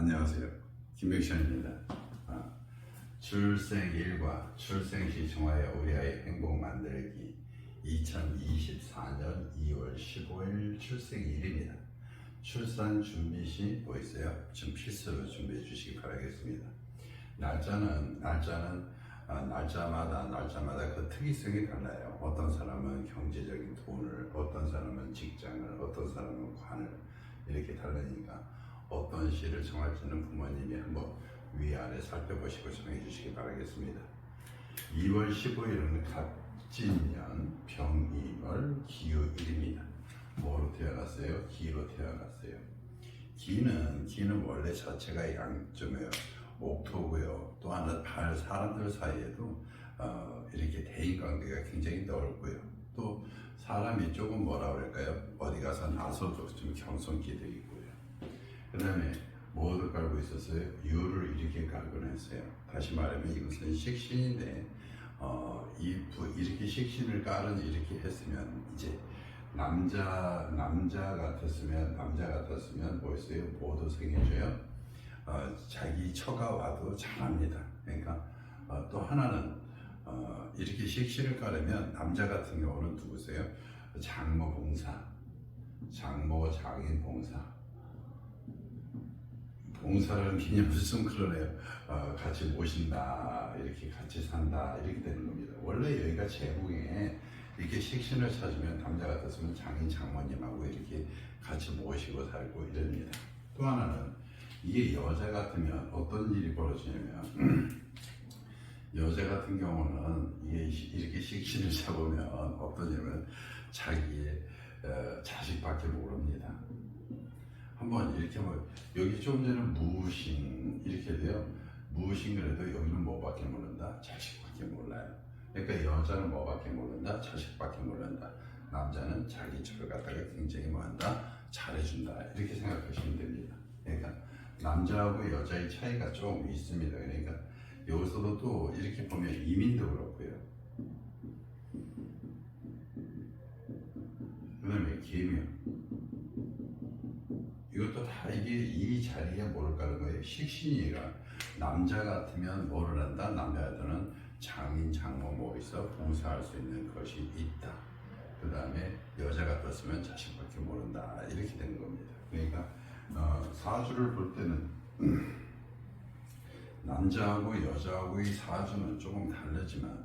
안녕하세요. 김백션입니다. 아, 출생일과 출생시 정화의 우리 아이 행복 만들기 2024년 2월 15일 출생일입니다. 출산 준비 시 뭐 있어요? 지금 필수로 준비해 주시기 바라겠습니다. 날짜는 날짜는 아, 날짜마다 날짜마다 그 특이성이 달라요. 어떤 사람은 경제적인 돈을, 어떤 사람은 직장을, 어떤 사람은 관을 이렇게 다르니까 어떤 시를 정할지는 부모님이 한번 위아래 살펴보시고 정해 주시기 바라겠습니다. 2월 15일은 갑진년 병이월 기후일입니다. 뭐로 태어났어요? 기로 태어났어요. 기는 기는 원래 자체가 양점이에요. 옥토고요. 또 하나 발 사람들 사이에도 어, 이렇게 대인 관계가 굉장히 넓고요. 또 사람이 조금 뭐라 그럴까요? 어디 가서 나서도 좀 경성기도 있고요. 그 다음에 뭐도 깔고 있었어요? 유를 이렇게 깔곤 했어요. 다시 말하면 이것은 식신인데 어, 이 부- 이렇게 식신을 깔은 이렇게 했으면 이제 남자 남자 같았으면 남자 같았으면 뭐였어요? 뭐도 생겨줘요. 어, 자기 처가 와도 잘합니다. 그러니까 어, 또 하나는 어, 이렇게 식신을 깔으면 남자 같은 경우는 누구세요? 장모 봉사, 장모 장인 봉사. 개념을 좀 그러네요. 어, 같이 모신다, 이렇게 같이 산다, 이렇게 되는 겁니다. 원래 여기가 제국에 이렇게 식신을 찾으면 남자 같았으면 장인 장모님하고 이렇게 같이 모시고 살고 이럽니다. 또 하나는 이게 여자 같으면 어떤 일이 벌어지냐면 여자 같은 경우는 이게 시- 이렇게 식신을 잡으면 어떠냐면 자기의 어, 자식밖에 모릅니다. 한번 이렇게 뭐 여기 좀 전에 무신 이렇게 돼요. 무신 그래도 여기는 뭐밖에 모른다. 자식밖에 몰라요. 그러니까 여자는 뭐밖에 모른다. 자식밖에 모른다. 남자는 자기 저를 갖다가 굉장히 뭐한다. 잘해준다. 이렇게 생각하시면 됩니다. 그러니까 남자하고 여자의 차이가 좀 있습니다. 그러니까 여기서도 또 이렇게 보면 이민도 그렇고요. 그다음에 계명 이게 이 자리에 뭐를 까는 거예요? 식신이가 남자 같으면 뭐를 한다? 남자 같으면 장인 장모 뭐 있어 봉사할 수 있는 것이 있다. 그 다음에 여자 같았으면 자식밖에 모른다 이렇게 되는 겁니다. 그러니까 어, 사주를 볼 때는 남자하고 여자하고의 사주는 조금 다르지만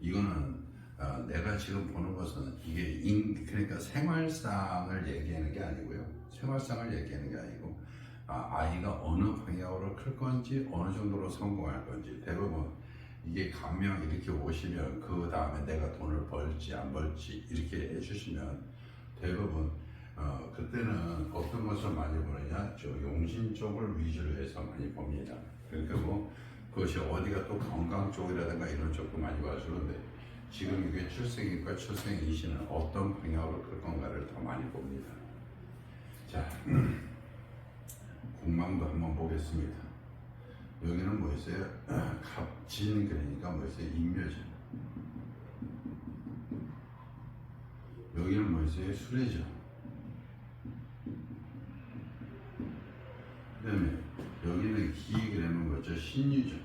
이거는 어, 내가 지금 보는 것은 이게 인, 그러니까 생활상을 얘기하는 게 아니고요. 생활상을 얘기하는 게 아니고 아, 아이가 어느 방향으로 클 건지 어느 정도로 성공할 건지 대부분 이게 감명 이렇게 오시면 그 다음에 내가 돈을 벌지 안 벌지 이렇게 해주시면 대부분 어, 그때는 어떤 것을 많이 보느냐 저 용신 쪽을 위주로 해서 많이 봅니다. 그러니까 뭐 그것이 어디가 또 건강 쪽이라든가 이런 쪽도 많이 봐주는데 지금 이게 출생인과 출생이시는 어떤 방향으로 클 건가를 더 많이 봅니다. 자, 공망도 한번 보겠습니다. 여기는 뭐 있어요? 갑진 그러니까 뭐 있어요? 인묘죠. 여기는 뭐 있어요? 수레죠. 그 다음에 여기는 기 그러면 뭐죠? 신유죠.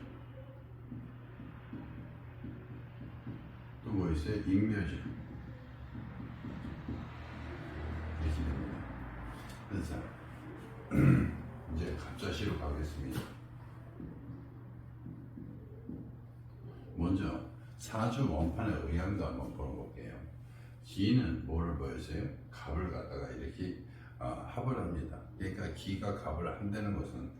또뭐 있어요? 인묘죠. 이렇게 됩니다. 그래서 갑자시로 가겠습니다. 먼저 사주 원판의 의향도 한번 보볼게요. 기는 뭐를 보여서요? 갑을 갖다가 이렇게 어, 합을 합니다. 그러니까 기가 갑을 한다는 것은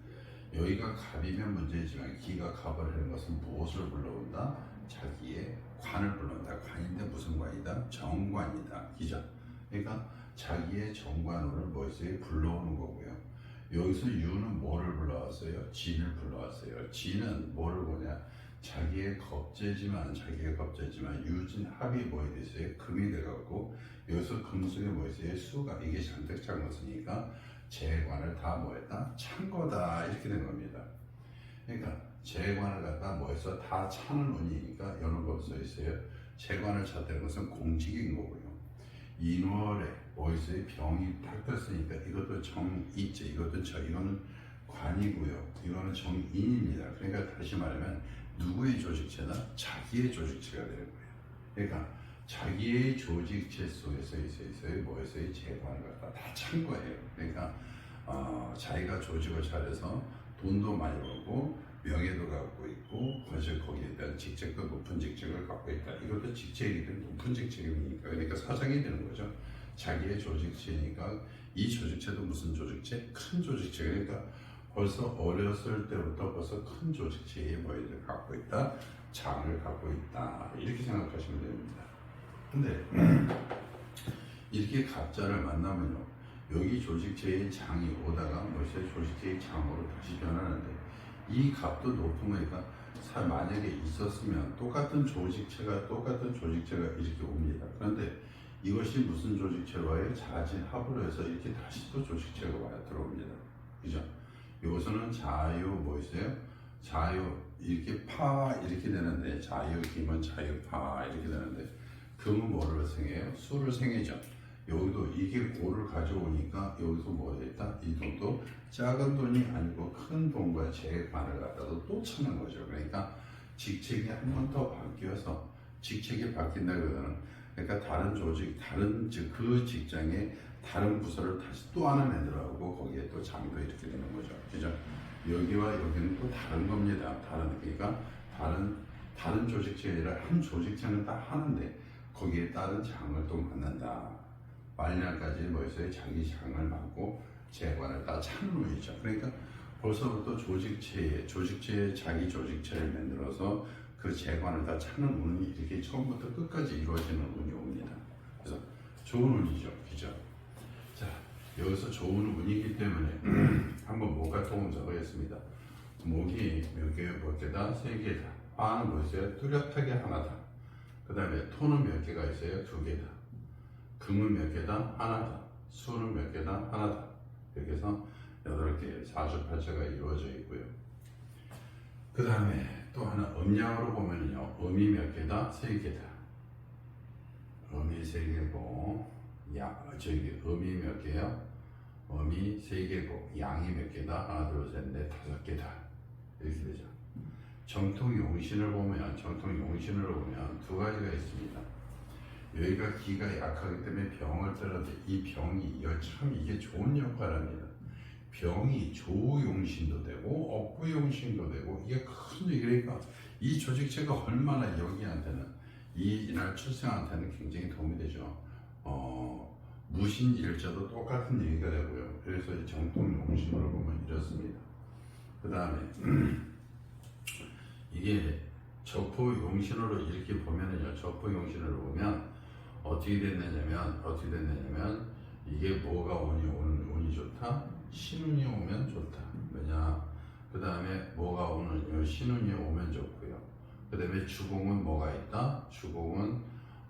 여기가 갑이면 문제지만 기가 갑을 하는 것은 무엇을 불러온다? 자기의 관을 불러온다. 관인데 무슨 관이다? 정관이다. 기죠. 그러니까 자기의 정관을 뭐였어요? 불러오는 거고요. 여기서 유는 뭐를 불러왔어요? 진을 불러왔어요. 진은 뭐를 보냐? 자기의 겁재지만 자기의 겁재지만 유진 합이 뭐에 됐어요? 금이 돼갖고 여기서 금 속에 뭐 있어요? 수가 이게 잔뜩 찬 것이니까 재관을 다 뭐했다? 찬 거다 이렇게 된 겁니다. 그러니까 재관을 갖다 뭐해서 다 차는 운이니까 여러 번 써 있어요. 재관을 찼다는 것은 공직인 거고요. 인월에 뭐 있어요? 병이 탁 떴으니까 이것도 정이지 이것도 저 이거는 관이고요. 이거는 정인입니다. 그러니까 다시 말하면 누구의 조직체다? 자기의 조직체가 되는 거예요. 그러니까 자기의 조직체 속에서 있어서의 뭐에서의 재관을 갖다 다 찬 거예요. 그러니까 어, 자기가 조직을 차려서 돈도 많이 벌고 명예도 갖고 있고 그래서 거기에 대한 직책도 높은 직책을 갖고 있다. 이것도 때문에 높은 직책이니까 그러니까 사장이 되는 거죠. 자기의 조직체니까 이 조직체도 무슨 조직체? 큰 조직체. 그러니까 벌써 어렸을 때부터 벌써 큰 조직체의 뭐를 갖고 있다. 장을 갖고 있다. 이렇게 생각하시면 됩니다. 근데 이렇게 갑자를 만나면요. 여기 조직체의 장이 오다가 벌써 조직체의 장으로 다시 변하는데 이 값도 높은 거니까 사- 만약에 있었으면 똑같은 조직체가 똑같은 조직체가 이렇게 옵니다. 그런데 이것이 무슨 조직체로 와요? 자진 합으로 해서 이렇게 다시 또 조직체가 와요 들어옵니다. 그죠? 여기서는 자유 뭐 있어요? 자유 이렇게 파 이렇게 되는데 자유 기면 자유 파 이렇게 되는데 금은 뭐를 생해요? 수를 생해죠. 여기도 이게 고를 가져오니까 여기서 뭐가 됐다? 이 돈도 작은 돈이 아니고 큰 돈과 재관을 갖다도 또 찾는 거죠. 그러니까 직책이 한 번 더 바뀌어서 직책이 바뀐다거든. 그러니까 다른 조직, 다른 즉 그 직장에 다른 부서를 다시 또 하나 만들어가고 거기에 또 장도 이렇게 되는 거죠. 그죠? 여기와 여기는 또 다른 겁니다. 다른 그러니까 다른 다른 아니라 한 조직체는 다 하는데 거기에 다른 장을 또 만난다. 말년까지 뭐였어요? 자기 장을 맡고 재관을 다 운이죠. 그러니까 벌써부터 조직체에 조직체에 자기 조직체를 만들어서 그 재관을 다 차는 운이 이렇게 처음부터 끝까지 이루어지는 운이 옵니다. 그래서 좋은 운이죠, 그죠? 자 여기서 좋은 운이기 때문에 한번 목과 통음 적어겠습니다. 목이 몇 개, 몇 개다? 세 개다. 아는 뭐 있어요? 뚜렷하게 하나다. 그 다음에 토는 몇 개가 있어요? 두 개다. 금은 몇 개다? 하나다. 수는 몇 개다? 하나다. 이렇게 해서 여덟 개, 사주팔자가 이루어져 있고요. 그 다음에 또 하나 음양으로 보면요. 음이 몇 개다? 세 개다. 음이 세 개고, 야, 저기 음이 몇 개요? 음이 세 개고, 양이 몇 개다? 하나, 둘, 셋, 넷, 다섯 개다. 이렇게 되죠. 정통 용신을 보면, 정통 용신을 보면 두 가지가 있습니다. 여기가 기가 약하기 때문에 병을 떨어도 이 병이 참 이게 좋은 역할을 합니다. 병이 조용신도 되고 억부용신도 되고 이게 큰 얘기니까 이 조직체가 얼마나 여기한테는 이 이날 출생한테는 굉장히 도움이 되죠. 어, 무신일자도 똑같은 얘기가 되고요. 그래서 이 정통 용신으로 보면 이렇습니다. 그 다음에 이게 적포 용신으로 이렇게 보면은요. 적포 용신으로 보면 어떻게 됐느냐면 어떻게 됐느냐면 이게 뭐가 운이 운이 좋다 신운이 오면 좋다. 왜냐? 그 다음에 뭐가 오는 요 신운이 오면 좋고요. 그 다음에 주공은 뭐가 있다? 주공은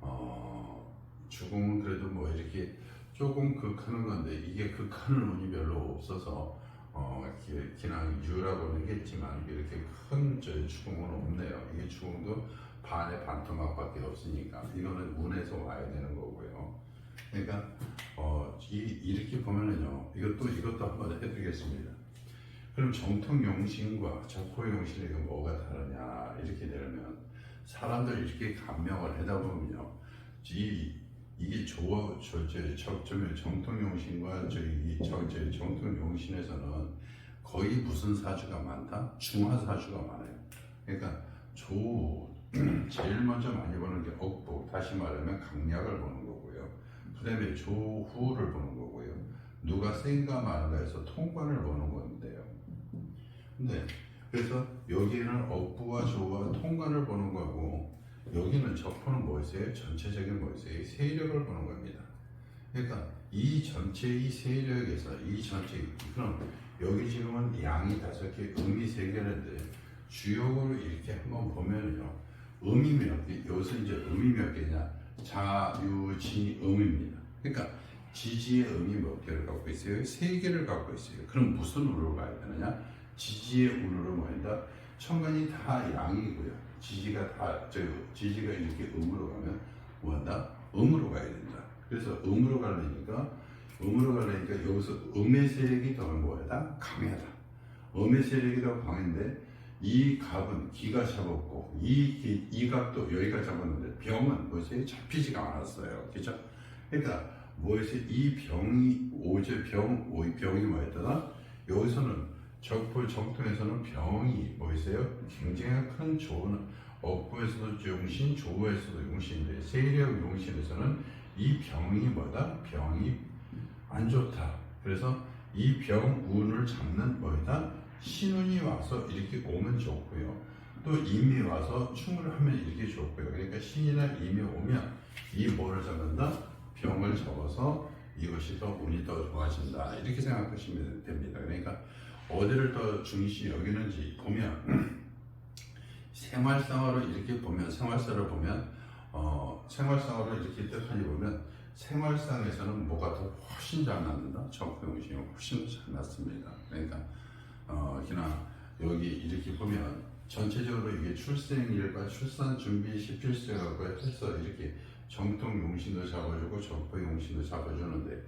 어 주공은 그래도 뭐 이렇게 조금 극하는 건데 이게 극하는 운이 별로 없어서 어 기- 그냥 유라고는 했지만 이렇게 큰저 주공은 없네요. 이게 주공도 반의 반토막밖에 없으니까 이거는 운에서 와야 되는 거고요. 그러니까 어, 이, 이렇게 보면은요. 이것도 이것도 한번 해드리겠습니다. 그럼 정통 용신과 적포 용신이 그 뭐가 다르냐 이렇게 되면 사람들 이렇게 감명을 하다 보면요. 이 이게 조어 저저 적점의 정통 용신과 저기 저, 저 정통 용신에서는 거의 무슨 사주가 많다? 중화 사주가 많아요. 그러니까 조 제일 먼저 많이 보는 게 억부, 다시 말하면 강약을 보는 거고요. 그 다음에 조후를 보는 거고요. 누가 센가 많은가 해서 통관을 보는 건데요. 근데 그래서 여기는 억부와 조와 통관을 보는 거고 여기는 적포는 뭐였어요? 전체적인 뭐였어요? 세력을 보는 겁니다. 그러니까 이 전체의 세력에서 이 전체 그럼 여기 지금은 양이 다섯 개, 음이 세 개인데 주역으로 이렇게 한번 보면요. 음이 몇 개, 여기서 이제 음이 몇 개냐? 자유지 음입니다. 그러니까 지지의 음이 몇 개를 갖고 있어요? 세 개를 갖고 있어요. 그럼 무슨 운으로 가야 되느냐? 지지의 운으로 뭐한다? 천간이 다 양이고요. 지지가 다, 저, 지지가 이렇게 음으로 가면 뭐한다? 음으로 가야 된다. 그래서 음으로 가려니까, 음으로 가려니까 여기서 음의 세력이 더 뭐하다? 강하다. 음의 세력이 더 강한데 이 갑은 기가 잡았고 이, 기- 이 갑도 여기가 잡았는데 병은 뭐세요? 잡히지가 않았어요. 그죠? 그러니까 뭐에서 이 병이 오제 병, 오- 이 병이 뭐였더라? 여기서는 적불 정통에서는 병이 뭐였어요? 굉장히 큰 좋은 업부에서도 용신, 조부에서도 용신인데 세력 용신에서는 이 병이 뭐다? 병이 안 좋다. 그래서 이 병 운을 잡는 뭐다? 신운이 와서 이렇게 오면 좋고요. 또 임이 와서 충을 하면 이렇게 좋고요. 그러니까 신이나 임이 오면 이 뭐를 잡는다? 병을 잡아서 이것이 더 운이 더 좋아진다. 이렇게 생각하시면 됩니다. 그러니까 어디를 더 중시 여기는지 보면 생활상으로 이렇게 보면 생활사를 보면 어, 생활상으로 이렇게 뜻하니 보면 생활상에서는 뭐가 더 훨씬 잘 맞는다. 정포용신이 훨씬 잘 맞습니다. 그러니까 어, 그냥 여기 이렇게 보면 전체적으로 이게 출생일과 출산 준비 시 필수라고 해서 이렇게 정통 용신도 잡아주고 정포 용신도 잡아주는데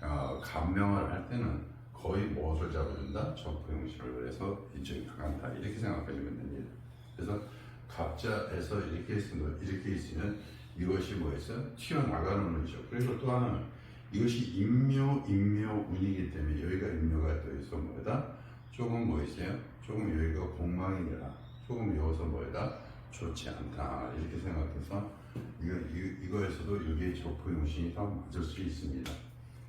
어, 감명을 할 때는 거의 무엇을 잡아준다? 정포 용신을 그래서 이쪽이 강한다 이렇게 생각하시면 됩니다. 그래서 갑자에서 이렇게 있으면 이렇게 있으면 이것이 뭐였어요? 튀어나가는 운이죠. 그리고 또 하나는 이것이 인묘 인묘 운이기 때문에 여기가 인묘가 또 있어 뭐다? 조금 뭐 있어요? 조금 여기가 공망이라 조금 여기서 뭐다? 좋지 않다 이렇게 생각해서 이거 이, 이거에서도 여기에 적포용신이 더 맞을 수 있습니다.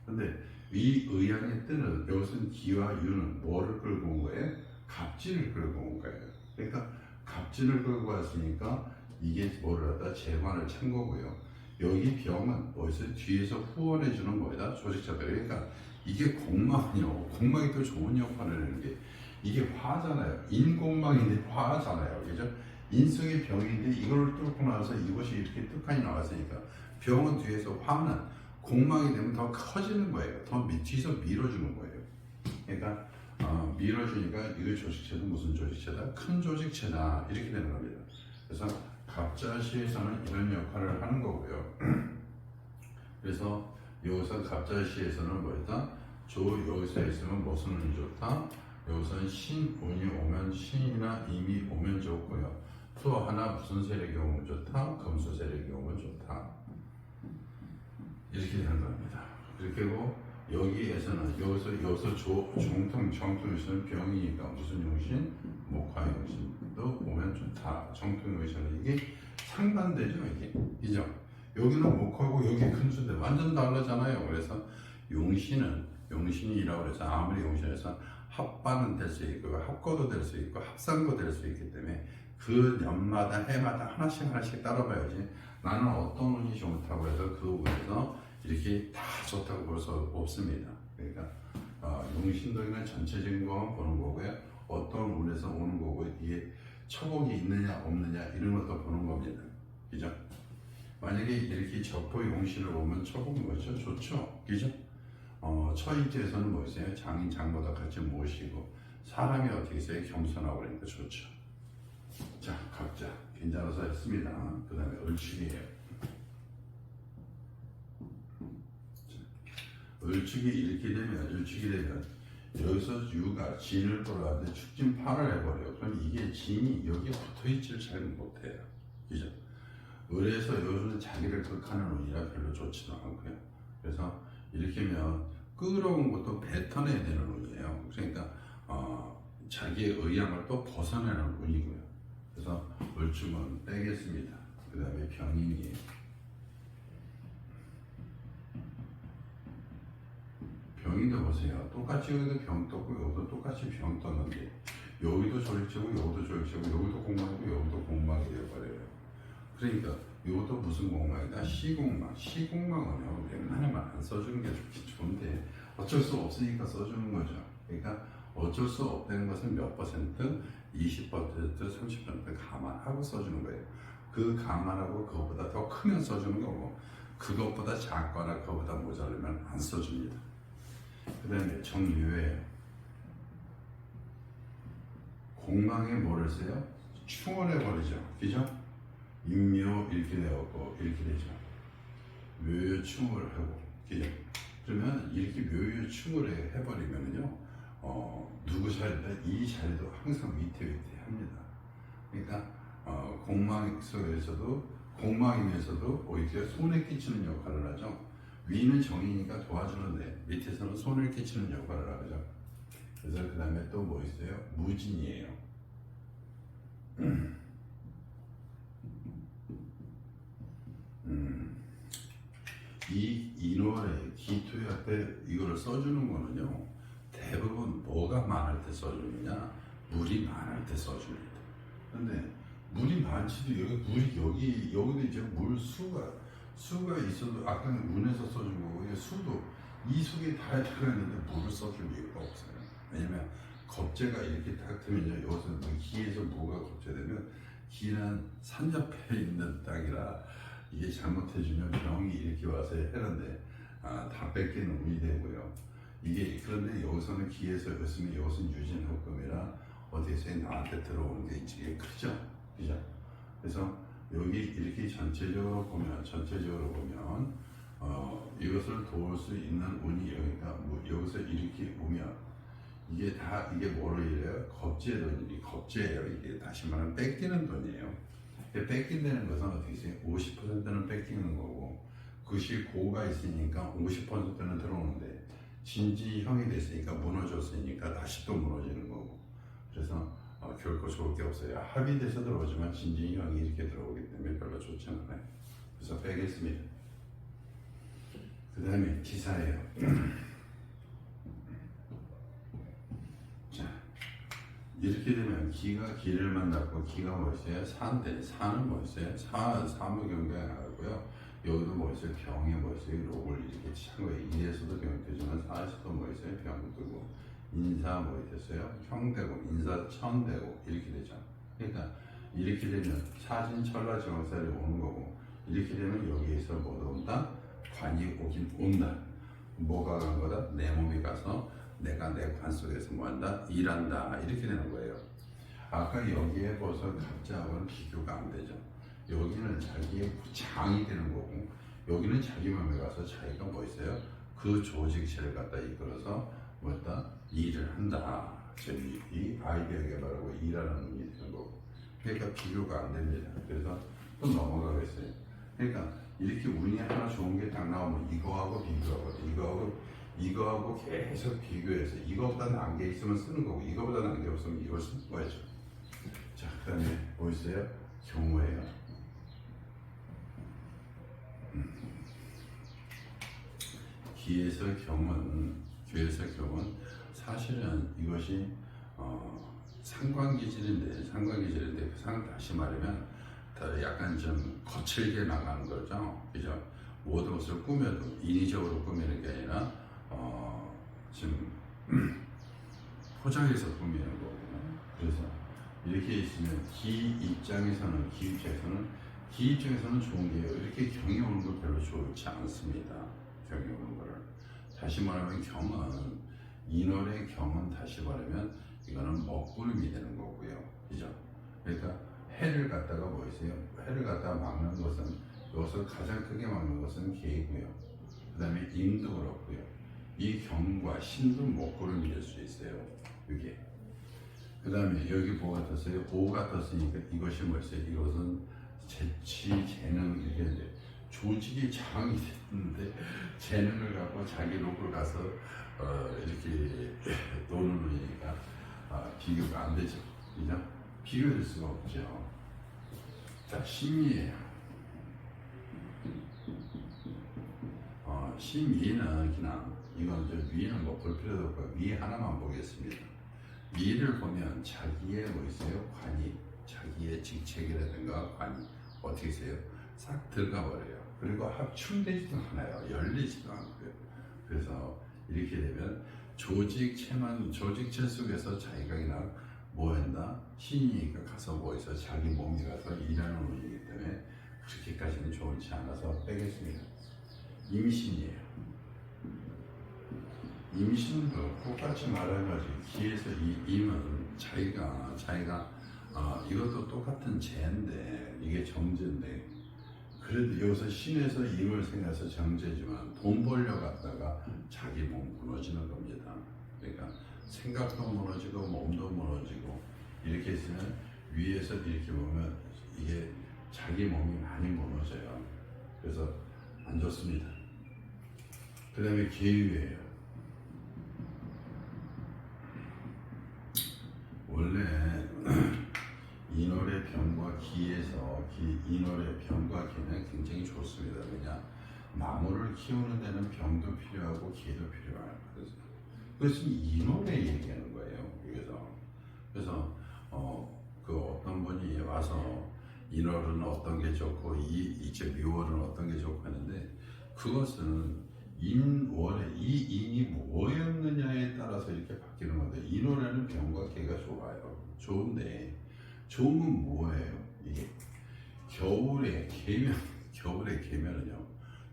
근데 이 의양의 뜻은 여기서는 기와 유는 뭐를 끌고 온 거예요? 갑진을 끌고 온 거예요. 그러니까 갑진을 끌고 왔으니까 이게 뭐를 하다 재관을 찬 거고요. 여기 병은 어디서 뒤에서 후원해 주는 거에다 조직자들 그러니까 이게 공망이요. 공망이 또 좋은 역할을 하는 게 이게 화잖아요. 인공망인데 화잖아요. 그죠? 인성의 병인데 이걸 뚫고 나서 이것이 이렇게 뚝하니 나왔으니까 병은 뒤에서 화는 공망이 되면 더 커지는 거예요. 더 밑- 뒤에서 밀어주는 거예요. 그러니까 어, 밀어주니까 이거 조직체도 무슨 조직체다? 큰 조직체다 이렇게 되는 겁니다. 그래서 갑자시에서는 이런 역할을 하는 거고요. 그래서 여기서 갑자시에서는 뭐였다? 조 여기서 있으면 무슨 운이 좋다? 여기서는 신운이 오면 신이나 임이 오면 좋고요. 또 하나 무슨 세력이 오면 좋다? 금수 세력이 오면 좋다. 이렇게 되는 겁니다. 하고 여기에서는 여기서 여기서 조, 정통 정통에서는 병이니까 무슨 용신 목화 용신도 오면 좋다. 정통 용신은 이게 상반되죠 이게 이죠. 여기는 목하고 여기 큰수인데 완전 다르잖아요. 그래서 용신은 용신이라고 해서 아무리 용신에서 합반은 될 수 있고 합거도 될 수 있고 합상도 될 수 있기 때문에 그 년마다 해마다 하나씩 하나씩 따라봐야지 나는 어떤 운이 좋다고 해서 그 운에서 이렇게 다 좋다고 볼 수 없습니다. 그러니까 어, 용신도는 전체적인 것만 보는 거고요. 어떤 운에서 오는 거고 이게 처복이 있느냐 없느냐 이런 것도 보는 겁니다. 그죠? 만약에 이렇게 적포 용신을 보면 처복인 거죠. 좋죠. 그죠? 어, 처인지에서는 뭐 있어요? 장인 장보다 같이 모시고 사람이 어떻게 있어요? 겸손하고 그러니까 좋죠. 자, 각자 괜찮아서 했습니다. 그 다음에 을축이에요. 을축이 이렇게 되면 을축이 되면 여기서 유가 진을 끌어가는데 축진 파를 해버려요. 그럼 이게 진이 여기에 붙어있지를 잘 못해요. 그죠? 을에서 여기서는 자기를 극하는 운이라 별로 좋지도 않고요. 그래서 하면 끌어온 것도 뱉어내야 되는 운이에요. 그러니까 어, 자기의 의향을 또 벗어내는 운이고요. 그래서 을축은 빼겠습니다. 그 다음에 병인이에요. 병인도 보세요. 똑같이 여기도 병 떴고 여기도 똑같이 병 떴는데 여기도 조직체고 여기도 조직체고 여기도 공망이고 여기도 공망이 되어버려요. 그러니까 이것도 무슨 공망이다? 시공망. 시공망은요 웬만하면 안 써주는 게 좋은데 어쩔 수 없으니까 써주는 거죠. 그러니까 어쩔 수 없다는 것은 몇 퍼센트? 20%, 30% 감안하고 써주는 거예요. 그 감안하고 그것보다 더 크면 써주는 거고 그것보다 작거나 그것보다 모자르면 안 써줍니다. 그 다음에 정유예요. 공망에 뭐를 써요? 충원해 버리죠. 그죠? 인묘 이렇게 되었고 이렇게 되죠. 묘요 충을 하고 그죠? 그러면 이렇게 묘요 충을 해- 해버리면요 어, 누구 자리든 이 자리도 항상 위태위태합니다. 그러니까 어, 공망 속에서도 공망이면서도 오히려 손에 끼치는 역할을 하죠. 위는 정이니까 도와주는데 밑에서는 손을 끼치는 역할을 하죠. 그래서 그 다음에 또 뭐 있어요? 무진이에요. 음, 이 인월에 기토할 때 이거를 써주는 거는요 대부분 뭐가 많을 때 써주느냐 물이 많을 때 써줍니다. 근데 물이 많지도 여기 물이 여기 여기도 이제 물 수가 수가 있어도 아까 문에서 써준 거고 이 수도 이 속에 다 들어있는데 물을 써줄 이유가 없어요. 왜냐면 겁재가 이렇게 딱 되면요 여기서 뭐 기에서 뭐가 겁재되면 기는 산 옆에 있는 땅이라 이게 잘못해주면 병이 이렇게 와서 해는데 아, 다 뺏기는 운이 되고요. 이게 그런데 여기서는 기에서 있으면 이것은 유진 효금이라 어디서 나한테 들어오는 게 이게 크죠, 그죠? 그래서 여기 이렇게 전체적으로 보면 전체적으로 보면 어, 이것을 도울 수 있는 운이 여기가 뭐 여기서 이렇게 오면 이게 다 이게 뭐로 이래요? 겁제 돈이 겁제예요. 이게 다시 말하면 뺏기는 돈이에요. 뺏긴다는 것은 어떻게 있어요? 50%는 뺏기는 거고 그것이 고가 있으니까 50%는 들어오는데 진지형이 됐으니까 무너졌으니까 다시 또 무너지는 거고 그래서 어, 결코 좋을 게 없어요. 합의돼서 들어오지만 진지형이 이렇게 들어오기 때문에 별로 좋지 않아요. 그래서 빼겠습니다. 그 다음에 기사예요. 자, 이렇게 되면 기가 기를 만났고 기가 뭐 있어요? 산데 산은 뭐 있어요? 사 사무경계하고요. 여기도 뭐 있어요? 병이 뭐 있어요? 로를 이렇게 찬 거예요. 일에서도 병이 되지만 사에서도 뭐 있어요? 병이 되고 인사 뭐 있었어요? 형 되고 인사 천 되고 이렇게 되죠. 그러니까 이렇게 되면 사진 철라 정살이 오는 거고 이렇게 되면 여기에서 뭐가 온다? 관이 오긴 온다. 뭐가 간 거다? 내 몸이 가서 내가 내 관 속에서 뭐 한다? 일한다. 이렇게 되는 거예요. 아까 여기에 벌써 각자하고는 비교가 안 되죠. 여기는 자기의 장이 되는 거고, 여기는 자기 몸에 가서 자기가 뭐 있어요? 그 조직체를 갖다 이끌어서 뭐다? 일을 한다. 저기 이 아이디어 개발하고 일하는 의미 되는 거고. 그러니까 비교가 안 됩니다. 그래서 또 넘어가겠어요. 그러니까 이렇게 운이 하나 좋은 게 딱 나오면 이거하고 비교하고 이거하고 이거하고 계속 비교해서 이거보다 나은 게 있으면 쓰는 거고 이거보다 나은 게 없으면 이걸 쓰는 거죠. 자, 그다음에 뭐 있어요? 경우예요. 음. 기에서 경은 기에서 경은 사실은 이것이 어, 상관기질인데 상관기질인데 그상 다시 말하면 더 약간 좀 거칠게 나가는 거죠. 그죠? 모든 것을 꾸며도 인위적으로 꾸미는 게 아니라 어, 지금 포장해서 꾸미는 거고 그래서 이렇게 있으면 기 입장에서는 기 입장에서는 기 입장에서는 좋은 게요. 이렇게 경이 오는 거 별로 좋지 않습니다. 경이 오는 거를 다시 말하면 경은 인월의 경은 다시 말하면 이거는 먹구름이 되는 거고요. 그죠? 그러니까 해를 갖다가 뭐 있어요? 해를 갖다가 막는 것은 이것을 가장 크게 막는 것은 개이고요. 그 다음에 임도 그렇고요. 이 경과 신도 먹구름이 될 수 있어요. 이게. 그 다음에 여기 뭐가 떴어요? 오가 떴으니까 이것이 뭐였어요? 이것은 재치, 재능 이렇게 조직이 장이 됐는데 재능을 갖고 자기 로그를 가서 어, 이렇게 노는 거니까 아, 비교가 안 되죠. 그죠? 비교될 수가 없죠. 자, 심리예요. 어, 심리는 그냥 이건 저 위는 뭐 볼 필요도 없고 위 하나만 보겠습니다. 위를 보면 자기의 뭐 있어요? 관이 자기의 직책이라든가 관이 어떻게 있어요? 싹 들어가 버려요. 그리고 합충되지도 않아요. 열리지도 않고요. 그래서 이렇게 되면 조직체만 조직체 속에서 자기가 그냥 뭐 한다? 신이니까 가서 뭐 있어 자기 몸이 가서 일하는 운이기 때문에 그렇게까지는 좋지 않아서 빼겠습니다. 임신이에요. 임신도 똑같이 말해가지고 기에서 이 임은 자기가 자기가 어, 이것도 똑같은 재인데 이게 정제인데 그래도 여기서 신에서 임을 생각해서 정제지만 돈 벌려 갔다가 자기 몸 무너지는 겁니다. 그러니까 생각도 무너지고 몸도 무너지고 이렇게 있으면 위에서 이렇게 보면 이게 자기 몸이 많이 무너져요. 그래서 안 좋습니다. 그 다음에 계유예요. 원래 인월의 병과 기에서 기, 인월의 병과 기는 굉장히 좋습니다. 왜냐 나무를 키우는 데는 병도 필요하고 기도 필요하거든요. 그래서 인월에 얘기하는 거예요. 여기서 그래서 어, 그 어떤 분이 와서 인월은 어떤 게 좋고 이 이제 묘월은 어떤 게 좋고 하는데 그것은 인월에 이 인이 뭐였느냐에 따라서 이렇게 바뀌는 건데 인월에는 병과 개가 좋아요. 좋은데 좋은 건 뭐예요? 이게 겨울에 개면 겨울에 개면은요.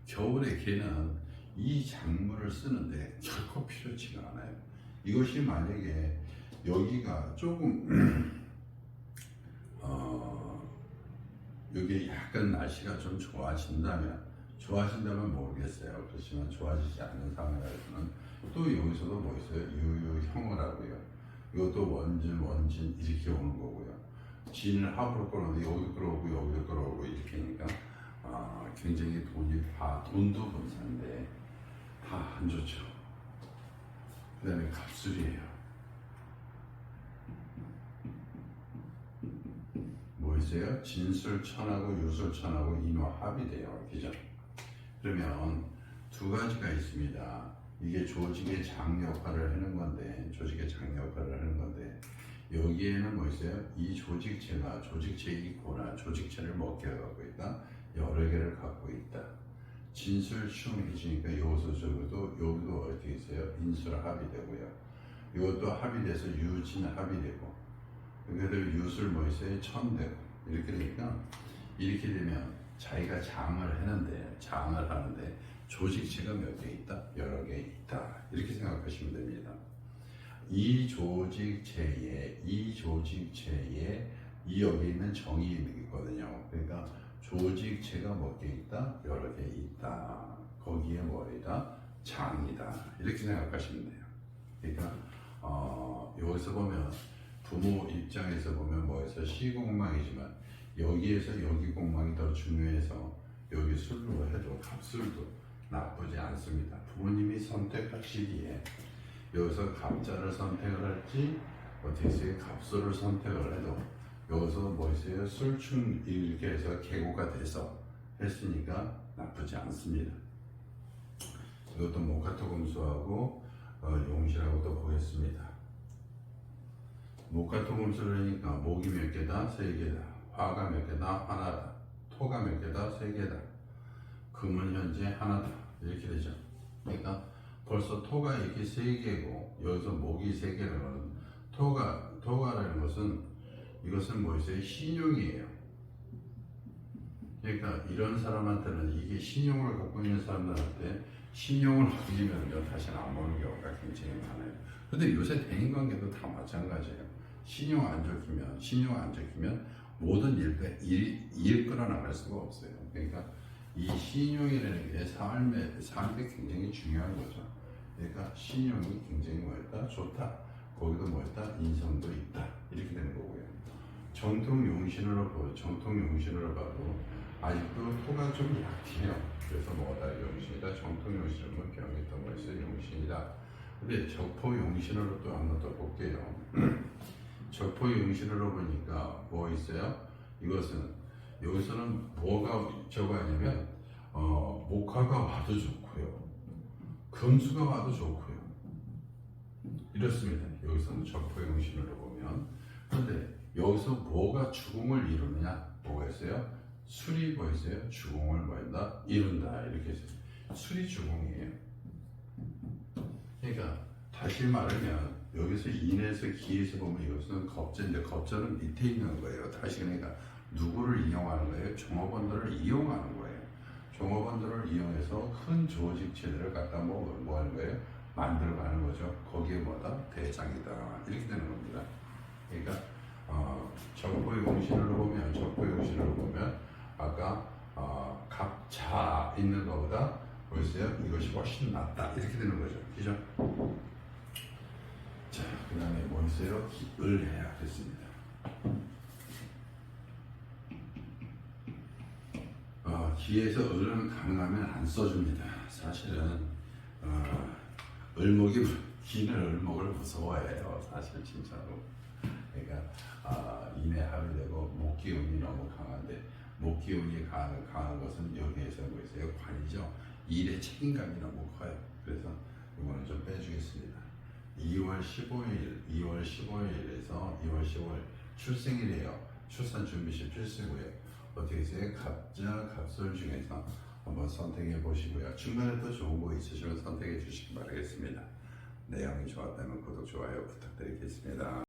겨울에 개는 이 작물을 쓰는데 결코 필요치가 않아요. 이것이 만약에 여기가 조금 어 여기 약간 날씨가 좀 좋아진다면 좋아진다면 모르겠어요. 그렇지만 좋아지지 않는 상황에서는 또 여기서도 뭐 있어요? 유유형을 하고요. 이것도 원진 원진 이렇게 오는 거고요. 진을 합으로 끌어오는데 여기도 끌어오고 여기도 끌어오고 이렇게 하니까 아, 굉장히 돈이 다 돈도 분산데 다 안 좋죠. 그 다음에 갑술이에요. 뭐 있어요? 진술천하고 유술천하고 인화합이 돼요. 그죠? 그러면 두 가지가 있습니다. 이게 조직의 장 역할을 하는 건데, 조직의 장 역할을 하는 건데, 여기에는 뭐 있어요? 이 조직체가 조직체 이코나 조직체를 먹게 갖고 있다. 여러 개를 갖고 있다. 진술충 있으니까 여기서 저기도 여기도 어떻게 있어요? 인술 합이 되고요. 이것도 합이 돼서 유진 합이 되고 그래도 유술 뭐 있어요? 천되고 이렇게 되니까 이렇게 되면 자기가 장을 했는데 장을 하는데 조직체가 몇 개 있다? 여러 개 있다. 이렇게 생각하시면 됩니다. 이 조직체에 이 조직체에 이 여기 있는 정이 있거든요. 그러니까 조직체가 몇 개 있다? 여러 개 있다. 거기에 뭐이다? 장이다. 이렇게 생각하시면 돼요. 그러니까 어, 여기서 보면 부모 입장에서 보면 뭐에서 시공망이지만 여기에서 여기 공망이 더 중요해서 여기 술로 해도 갑술도 나쁘지 않습니다. 부모님이 선택하시기에 여기서 갑자를 선택을 할지 어떻게 갑술을 선택을 해도 여기서 뭐 있어요? 술충 이렇게 해서 계고가 돼서 했으니까 나쁘지 않습니다. 이것도 모카토 금수하고 어, 용실하고도 보겠습니다. 모카토 금수를 하니까 목이 몇 개다? 세 개다. 화가 몇 개다? 하나다. 토가 몇 개다? 세 개다. 금은 현재 하나다. 이렇게 되죠. 그러니까 벌써 토가 이렇게 세 개고 여기서 목이 세 개라는 토가 토가라는 것은 이것은 뭐 있어요? 신용이에요. 그러니까 이런 사람한테는 이게 신용을 갖고 있는 사람들한테 신용을 어기면요 다시는 안 보는 경우가 굉장히 많아요. 근데 요새 대인 관계도 다 마찬가지예요. 신용 안 적히면 신용 안 적히면 모든 일에 일, 일 끌어나갈 수가 없어요. 그러니까 이 신용이라는 게 삶에 삶에 굉장히 중요한 거죠. 그러니까 신용이 굉장히 뭐였다 좋다. 거기도 뭐였다 인성도 있다 이렇게 되는 거고요. 정통 용신으로 보 정통 용신으로 봐도 아직도 토가 좀 약해요. 그래서 뭐다 용신이다. 정통 용신은 뭐 병이 또 뭐있어 용신이다. 근데 적포 용신으로 또 한번 더 볼게요. 적포 용신으로 보니까 뭐 있어요? 이것은 여기서는 뭐가 저거 아니면 어, 목화가 와도 좋고요. 금수가 와도 좋고요. 이렇습니다. 여기서는 적포 용신으로 보면 그런데 여기서 뭐가 주공을 이루느냐? 뭐가 있어요? 술이 뭐 있어요? 주공을 뭐 한다? 이룬다. 이렇게 있어요. 술이 주공이에요. 그러니까 다시 말하면 여기서 인에서 기에서 보면 이것은 겁제인데 겁제는 밑에 있는 거예요. 다시 그러니까 누구를 이용하는 거예요? 종업원들을 이용하는 거예요. 종업원들을 이용해서 큰 조직체들을 갖다 뭐, 뭐 하는 거예요? 만들어가는 거죠. 거기에 뭐다? 대장이다. 이렇게 되는 겁니다. 그러니까 어, 적보의 공신으로 보면 적보의 공신으로 보면 아까 어, 갑자 있는 것보다 보이세요? 이것이 훨씬 낫다 이렇게 되는 거죠. 그죠? 자, 보세요. 을 해야 됐습니다. 어, 기에서 을은 가능하면 안 써줍니다. 사실은 어, 을목이 기는 을목을 무서워해요. 사실 진짜로. 그러니까 아, 합이 되고 목 기운이 너무 강한데 목 기운이 강한, 강한 것은 여기에서 보세요. 관이죠. 일의 책임감이 너무 커요. 그래서 이거는 좀 빼주겠습니다. 2월 15일, 2월 15일에서 2월 15일 출생일이에요. 출산 준비시 필수고요. 어떻게 해서 갑자, 갑설 중에서 한번 선택해 보시고요. 중간에 또 좋은 거 있으시면 선택해 주시기 바라겠습니다. 내용이 좋았다면 구독, 좋아요 부탁드리겠습니다.